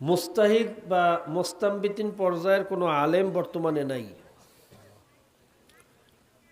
মুস্তাহিদ বা মোস্তাম্বিতিন পর্যায়ের কোনো আলেম বর্তমানে নাই।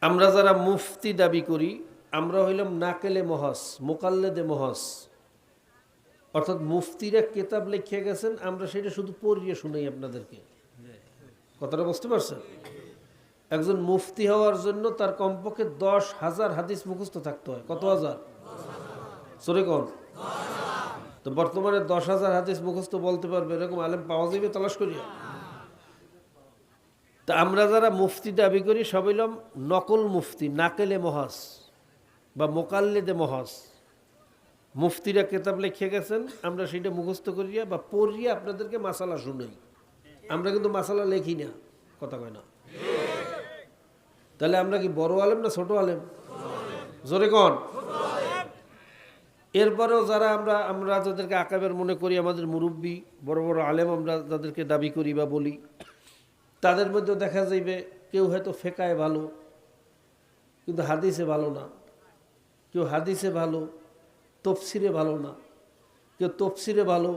আমরা যারা মুফতি দাবি করি, আমরা হইলাম নাকেলে মহাস, মোকাল্লেদে মহাস। অর্থাৎ মুফতিরা কেতাব লিখে গেছেন, আমরা সেটা শুধু পড়িয়ে শুনাই আপনাদেরকে। কথাটা বুঝতে পারছেন? একজন মুফতি হওয়ার জন্য তার কমপক্ষে দশ হাজার হাদিস মুখস্থ থাকতে হয়। কত হাজার? সরে কন? তো বর্তমানে দশ হাজার হাদিস মুখস্থ বলতে পারবে, এরকম আলেম পাওয়া যাবে তালাশ করিয়া। তা আমরা যারা মুফতি দাবি করি সব হইলাম নকল মুফতি, নাকেলে মহাস বা মোকাল্লেদে মহাস। মুফতিরা কেতাব লিখে গেছেন, আমরা সেটা মুখস্থ করিয়া বা পড়িয়া আপনাদেরকে মাসালা শুনাই। আমরা কিন্তু মাসালা লেখি না, কথা কয় না। তাহলে আমরা কি বড় আলেম না ছোট আলেম? জোরে কন। এরপরেও যারা আমরা আমরা যাদেরকে আকাবের মনে করি, আমাদের মুরব্বী, বড় বড় আলেম আমরা যাদেরকে দাবি করি বা বলি, তাদের মধ্যে দেখা যাইবে কেউ হয়তো ফেকায় ভালো, কিন্তু হাদিসে ভালো না। কেউ হাদিসে ভালো, তফসিরে ভালো না। কেউ তফসিরে ভালো,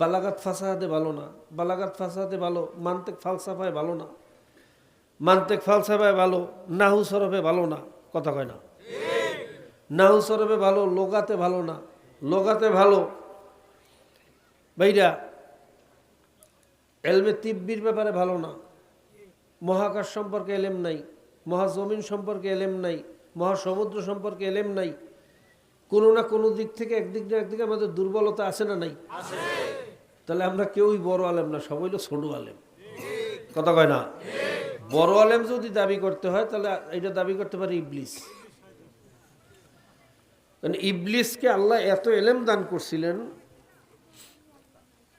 বালাগাত ফাসাহাতে ভালো না। বালাগাত ফাসাহাতে ভালো, মান্তেক ফালসাফায় ভালো না। মান্তেক ফালসাফায় ভালো, নাহু সরফে ভালো না। কথা কয় না। নাহু সরফে ভালো লোগাতে ভালো না। লোগাতে ভালো। ভাইরা এলমে তিব্বির ব্যাপারে ভালো না। মহাকাশ সম্পর্কে এলেম নাই মহাজমিন সম্পর্কে এলেম নাই মহাসমুদ্র সম্পর্কে এলেম নাই। কোনো না কোনো দিক থেকে একদিক না একদিকে আমাদের দুর্বলতা আছে না নাই? তাহলে আমরা কেউই বড় আলেম না সবাই হলো ছোট আলেম। কথা কয় না? বড় আলেম যদি দাবি করতে হয় তাহলে এটা দাবি করতে পারে ইবলিস। কারণ ইবলিসকে আল্লাহ এত এলেম দান করছিলেন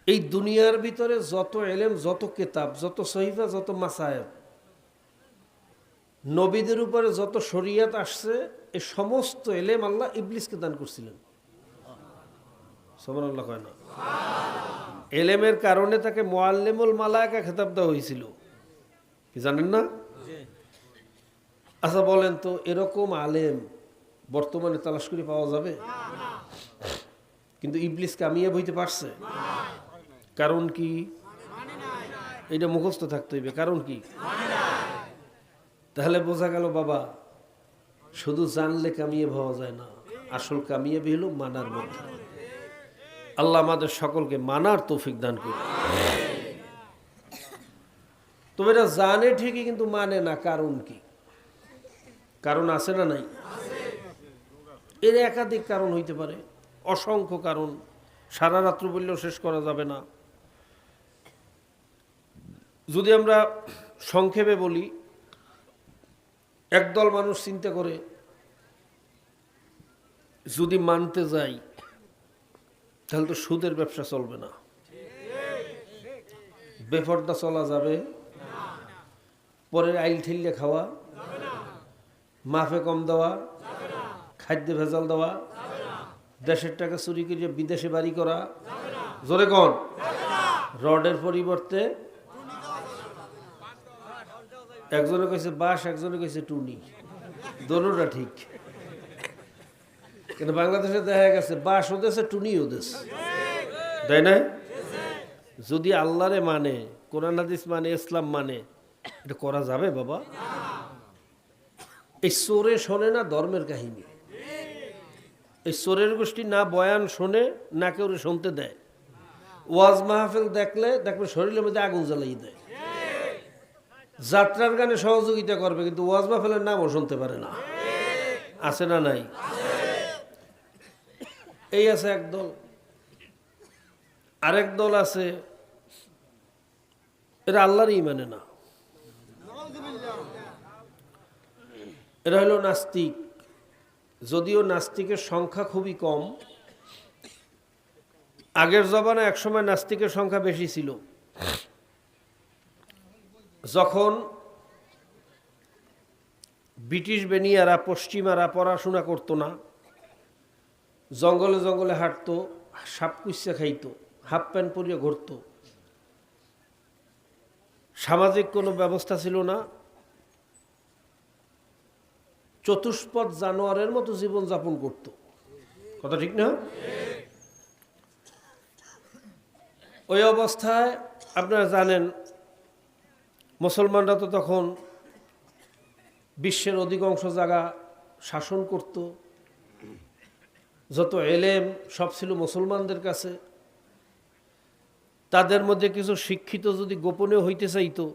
এই দুনিয়ার ভিতরে যত এলেম যত কেতাব যত সহিফা যত মাসায়ব নবীদের উপরে যত শরিয়াত আসছে এই সমস্ত এলেম আল্লাহ ইবলিসকে দান করছিলেন। আল্লাহ কয় না? এলেমের কারণে তাকে মোয়াল্লেমুল মালায়কা খেতাব দেওয়া হয়েছিল। কি জানেন না? আচ্ছা বলেন তো এরকম আলেম বর্তমানে তালাশ করে পাওয়া যাবে? কিন্তু ইবলিস কামিয়ে বইতে পারছে? কারণ কি? এটা মুখস্থ থাকতে হইবে। কারণ কি? তাহলে বোঝা গেল, বাবা, শুধু জানলে কামিয়ে পাওয়া যায় না। আসল কামিয়ে হলো মানার মধ্যে। আল্লাহ আমাদের সকলকে মানার তৌফিক দান করুন। তবে এটা জানে ঠিকই, কিন্তু মানে না। কারণ কি? কারণ আছে না নাই? এর একাধিক কারণ হইতে পারে। অসংখ্য কারণ। সারা রাত্র বললেও শেষ করা যাবে না। যদি আমরা সংক্ষেপে বলি, একদল মানুষ চিন্তা করে, যদি মানতে যাই, তাহলে তো সুদের ব্যবসা চলবে না। বেফরদা চলা যাবে। পরের আইল ঠেললে খাওয়া। মাফে কম দেওয়া। খাদ্যে ভেজাল দেওয়া, দেশের টাকা চুরি করে বিদেশে বাড়ি করা, জোরে কন। রডের পরিবর্তে একজনে কইছে বাস একজনে কইছে টুনি। দোনোটা ঠিক। কিন্তু বাংলাদেশে দেখা গেছে বাস ওদেশে টুনি ওদেশ তাই না? যদি আল্লাহরে মানে কোরআন, হাদিস মানে ইসলাম মানে এটা করা যাবে বাবা? এই চোরে শোনে না ধর্মের কাহিনী। এই চোরের গোষ্ঠী না বয়ান শোনে, না কেউ শুনতে দেয়। ওয়াজ মাহফিল দেখলে দেখবে শরীরের মধ্যে আগুন জ্বালাই দেয়। যাত্রার গানে সহযোগিতা করবে, কিন্তু ওয়াজ মাহফিলের নামও শুনতে পারে না। আছে না নাই? এই আছে একদল আরেক দল আছে, এরা আল্লাহরই মানে না। এরা হলো নাস্তিক। যদিও নাস্তিকের সংখ্যা খুবই কম, আগের জমানে একসময় নাস্তিকের সংখ্যা বেশি ছিল। যখন ব্রিটিশ বেনিয়ারা পশ্চিমারা পড়াশোনা করতো না, জঙ্গলে জঙ্গলে হাঁটতো, সাপ কুচ্ছা খাইতো, হাফ প্যান্ট পরিয়ে ঘুরতো, সামাজিক কোনো ব্যবস্থা ছিল না চতুষ্পদ জানোয়ারের মতো জীবন যাপন করত। কথা ঠিক না? ওই অবস্থায় আপনারা জানেন, মুসলমানরা তো তখন বিশ্বের অধিকাংশ জায়গা শাসন করত। যত এলেম সব ছিল মুসলমানদের কাছে। তাদের মধ্যে কিছু শিক্ষিত যদি গোপনে হইতে চাইতো,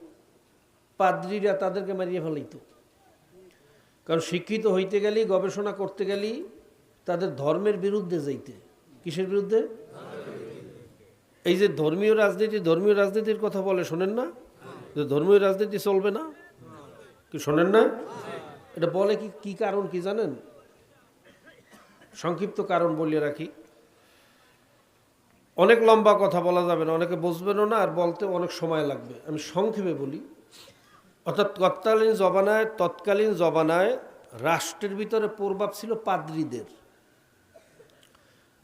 পাদ্রীরা তাদেরকে মারিয়ে ফেলাইতো। কারণ শিক্ষিত হইতে গেলেই, গবেষণা করতে গেলেই তাদের ধর্মের বিরুদ্ধে যাইতে। কিসের বিরুদ্ধে? এই যে ধর্মীয় রাজনীতি, ধর্মীয় রাজনীতির কথা বলে, শোনেন না? যে ধর্মীয় রাজনীতি চলবে না? কি শোনেন না? এটা বলে কি কি কারণ কি জানেন? সংক্ষিপ্ত কারণ বলিয়ে রাখি। অনেক লম্বা কথা বলা যাবে না, অনেকে বুঝবেনও না, আর বলতে অনেক সময় লাগবে। আমি সংক্ষেপে বলি অর্থাৎ তৎকালীন জবানায় তৎকালীন জবানায় রাষ্ট্রের ভিতরে প্রভাব ছিল পাদ্রীদের।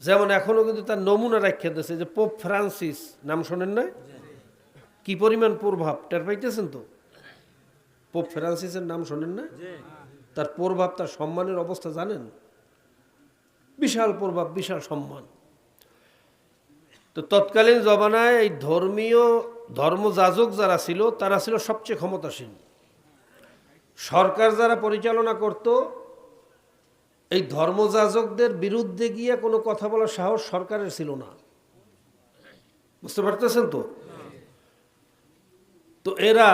যেমন এখনও কিন্তু তার নমুনা রাখিয়ে দিয়েছে যে পোপ ফ্রান্সিস নাম শোনেন না কি পরিমাণ প্রভাব টের পাইতেছেন তো? পোপ ফ্রান্সিসের নাম শোনেন না তার প্রভাব তার সম্মানের অবস্থা জানেন? বিশাল প্রভাব বিশাল সম্মান। তো তৎকালীন জমানায় এই ধর্মীয় ধর্মযাজক যারা ছিল, তারা ছিল সবচেয়ে ক্ষমতাসীন। সরকার যারা পরিচালনা করত, এই ধর্মযাজকদের বিরুদ্ধে গিয়ে কোনো কথা বলার সাহস সরকারের ছিল না। বুঝতে পারতেছেন তো? তো এরা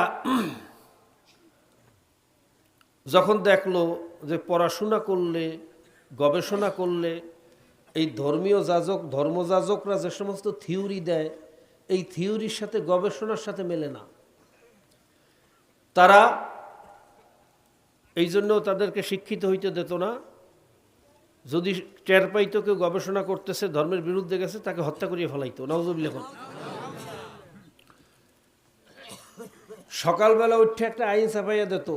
যখন দেখল যে পড়াশোনা করলে, গবেষণা করলে এই ধর্মীয় যাজক, ধর্মযাজকরা যে সমস্ত থিওরি দেয়, এই থিওরির সাথে গবেষণার সাথে মেলে না। তারা এই জন্য তাদেরকে শিক্ষিত হইতে দিত না। যদি টের পাইতো কেউ গবেষণা করতেছে, ধর্মের বিরুদ্ধে গেছে, তাকে হত্যা করিয়ে ফেলাইতো। এখন সকালবেলা উঠে একটা আইন ছাপাইয়া দিত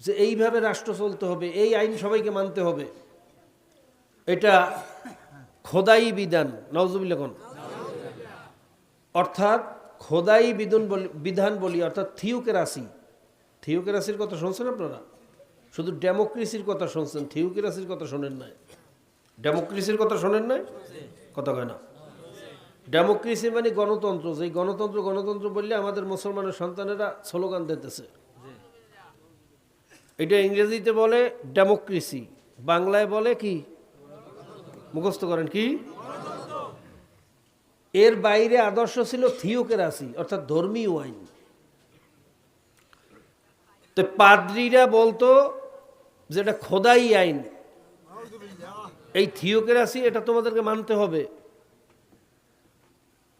যে এইভাবে রাষ্ট্র চলতে হবে, এই আইন সবাইকে মানতে হবে। এটা খোদাই বিধান এখন অর্থাৎ খোদাই বিধান বলি বিধান বলি, অর্থাৎ থিওকেরাসি থিওকেরাসির কথা শুনছেন আপনারা? শুধু ডেমোক্রেসির কথা শুনছেন থিওকেরাসির কথা শোনেন নাই। ডেমোক্রেসির কথা শোনেন নাই? কথা কয় না। ডেমোক্রেসি মানে গণতন্ত্র যে গণতন্ত্র গণতন্ত্র বললে আমাদের মুসলমানের সন্তানেরা স্লোগান দিতেছে। এটা ইংরেজিতে বলে ডেমোক্রেসি, বাংলায় বলে কি? মুখস্থ করেন কি? এর বাইরে আদর্শ ছিল থিওকেরাসি, অর্থাৎ ধর্মীয় আইন। তো পাদ্রীরা বলতো যেটা খোদাই আইন। এই থিওকেরাসি, এটা তোমাদেরকে মানতে হবে।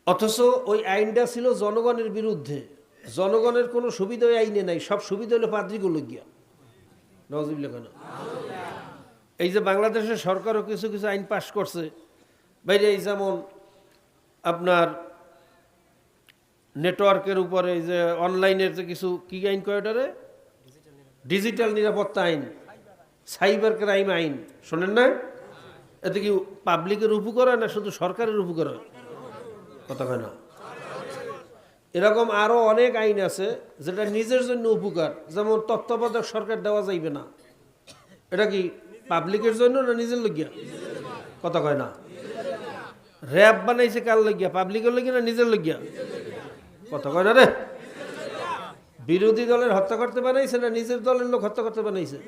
অথচ ওই আইনটা ছিল জনগণের বিরুদ্ধে। জনগণের কোনো সুবিধা আইনে নাই, সব সুবিধা হলো পাদ্রিগুলো গিয়া। নজিবুল্লাহ এই যে বাংলাদেশের সরকারও কিছু কিছু আইন পাশ করছে, বাইরে এই যেমন আপনার নেটওয়ার্কের উপরে এই যে অনলাইনের যে কিছু, কি আইন কয়টারে ডিজিটাল নিরাপত্তা আইন, সাইবার ক্রাইম আইন, শোনেন না? এতে কি পাবলিকের উপকার না শুধু সরকারের উপকার কথা হয় না। এরকম আরও অনেক আইন আছে যেটা নিজের জন্য উপকার, যেমন তত্ত্বাবধায়ক সরকার দেওয়া যাইবে না। এটা কি পাবলিকের জন্য না নিজের লগিয়া কথা কয় না। র্যাব বানাইছে কার লগিয়া পাবলিকের লগিয়া না নিজের লগিয়া কথা কয় না রে। বিরোধী দলের হত্যা করতে বানাইছে না নিজের দলের লোক হত্যা করতে বানাইছে?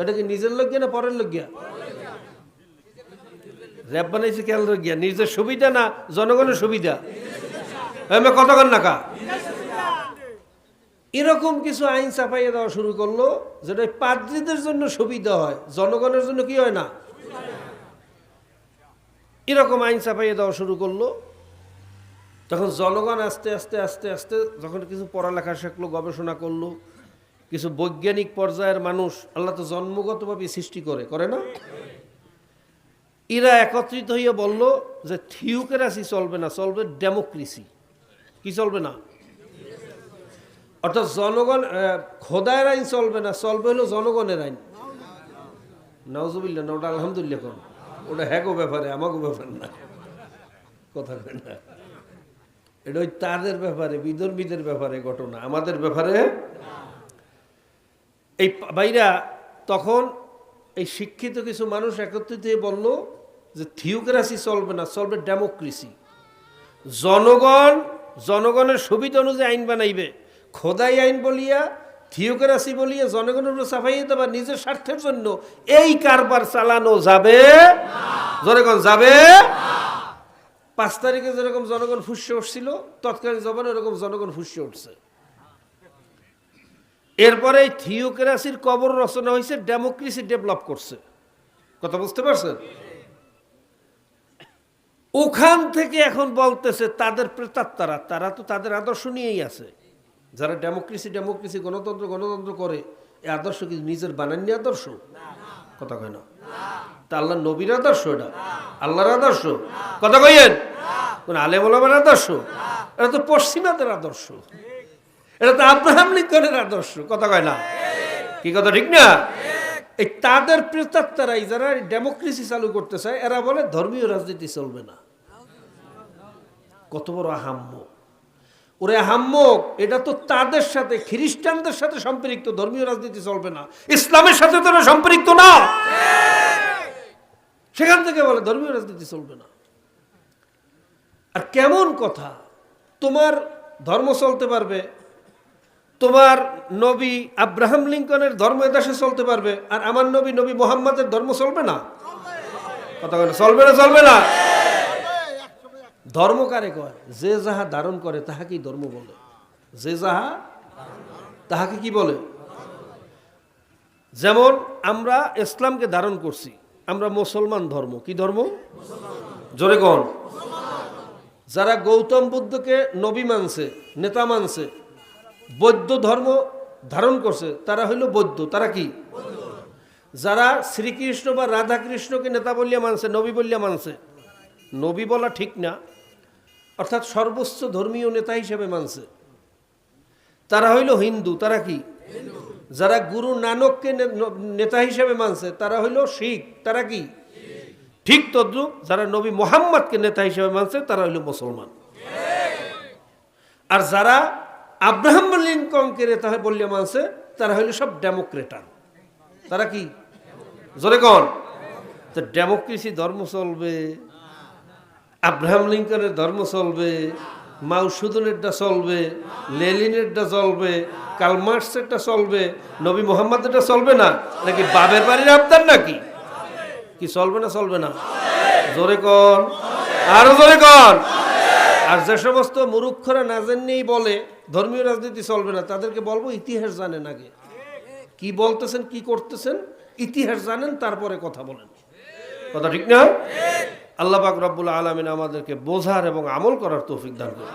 এটা কি নিজের লগিয়া না পরের লগিয়া র্যাব বানাইছে কেন লগিয়া নিজের সুবিধা না জনগণের সুবিধা? আমি কতক্ষণ নাকা এরকম কিছু আইন চাপাইয়ে দেওয়া শুরু করল, যেটা পাদ্রীদের জন্য সুবিধা হয়। জনগণের জন্য কি হয় না? এরকম আইন চাপাইয়ে দেওয়া শুরু করল। তখন জনগণ আস্তে আস্তে আস্তে আস্তে যখন কিছু পড়ালেখা শিখলো, গবেষণা করল, কিছু বৈজ্ঞানিক পর্যায়ের মানুষ, আল্লাহ তো জন্মগতভাবে সৃষ্টি করে করে না? এরা একত্রিত হইয়া বলল যে থিওকেরাসি চলবে না, চলবে ডেমোক্রেসি। কি চলবে না? অর্থাৎ জনগণ খোদায়ের আইন চলবে না, চলবে হলো জনগণের আইন। নজুবিল্লা না ওটা আলহামদুলিল্লাহ কোন। ওটা হ্যাগো ব্যাপারে আমাগো ব্যাপার না। কথা কয় না। এটা ওই তাদের ব্যাপারে বিধর্মীদের ব্যাপারে ঘটনা। আমাদের ব্যাপারে? এই বাইরা তখন এই শিক্ষিত কিছু মানুষ একত্রিত হয়ে বলল যে, থিওক্রাসি চলবে না, চলবে ডেমোক্রেসি। জনগণ, জনগণের সুবিধা অনুযায়ী আইন বানাইবে। খোদাই আইন বলিয়া, থিওক্রাসি বলিয়া জনগণের উপর চাপাইয়ে নিজের স্বার্থের জন্য। এই কারবার চালানো যাবে? জনগণ যাবে? পাঁচ তারিখে যেরকম জনগণ ফুসে উঠছিল, তৎকালীন জবানে ওরকম জনগণ ফুসে উঠছে। এরপরে থিওক্রাসির কবর রচনা হয়েছে, ডেমোক্রেসি ডেভেলপ করছে। কথা বুঝতে পারছেন? ওখান থেকে এখন বলতেছে, তাদের প্রেতাত্মারা, তারা তো তাদের আদর্শ নিয়েই আছে। যারা ডেমোক্রেসি ডেমোক্রেসি গণতন্ত্র গণতন্ত্র করে এই আদর্শ কি নিজের বানাননি আদর্শ? কথা কয় না। তা আল্লাহ নবীর আদর্শ এটা? আল্লাহর আদর্শ? কথা কইয়েন? কোন আলেম ওলামার আদর্শ? এটা তো পশ্চিমাদের আদর্শ। এটা তো আব্রাহাম লিঙ্কনের আদর্শ। কথা কয় না? কি কথা, ঠিক না? এই তাদের প্রেতাত্মারাই যারা ডেমোক্রেসি চালু করতে চায়, এরা বলে ধর্মীয় রাজনীতি চলবে না। কত বড় আহাম্য। ওরে হাম্মক এটা তো তাদের সাথে, খ্রিস্টানদের সাথে সম্পৃক্ত, ধর্মীয় রাজনীতি চলবে না। ইসলামের সাথে তো সম্পৃক্ত না। সেখান থেকে বলে, ধর্মীয় রাজনীতি চলবে না। আর কেমন কথা, তোমার ধর্ম চলতে পারবে, তোমার নবী আব্রাহাম লিঙ্কনের ধর্ম এদেশে চলতে পারবে, আর আমার নবী নবী মোহাম্মদের ধর্ম চলবে না? কথা চলবে না চলবে না। ধর্ম কারে কয়? যে যাহা ধারণ করে, তাহাকেই ধর্ম বলে। যে যাহা তাহাকে কি বলে? যেমন আমরা ইসলামকে ধারণ করছি, আমরা মুসলমান ধর্ম। কি ধর্ম? জোরে কন। যারা গৌতম বুদ্ধকে নবী মানছে, নেতা মানছে, বৌদ্ধ ধর্ম ধারণ করছে, তারা হইল বৌদ্ধ। তারা কি? যারা শ্রীকৃষ্ণ বা রাধা কৃষ্ণকে নেতা বলিয়া মানছে, নবী বলিয়া মানছে, নবী বলা ঠিক না। অর্থাৎ সর্বোচ্চ ধর্মীয় নেতা হিসেবে মানছে। তারা হইল হিন্দু, তারা কি? যারা গুরু নানককে নেতা হিসেবে মানছে, তারা হইল শিখ, তারা কি? ঠিক তদ্রুপ যারা নবী মোহাম্মদকে নেতা হিসেবে মানছে, তারা হইল মুসলমান। আর যারা আব্রাহাম লিঙ্কনকে নেতা বললে মানছে, তারা হইল সব ডেমোক্রেটার। তারা কি? জোরে কন। তো ডেমোক্রেসি ধর্ম চলবে। আব্রাহাম লিঙ্কনের ধর্ম চলবে মাউসুদনেরটা চলবে, লেলিনেরটা চলবে কালমার্সেরটা চলবে, নবী মোহাম্মদেরটা চলবে না? নাকি বাবের বাড়ির আবদার নাকি? কি চলবে না চলবে না? জোরে কন। আরও জোরে কন। আর যে সমস্ত মুরুক্ষরা না জেনেই বলে, ধর্মীয় রাজনীতি চলবে না, তাদেরকে বলব ইতিহাস জানেন আগে। কি বলতেছেন, কি করতেছেন, ইতিহাস জানেন, তারপরে কথা বলেন। কথা ঠিক না? আল্লাহ পাক রব্বুল আলমিন আমাদেরকে বোঝার এবং আমল করার তৌফিক দান করুন।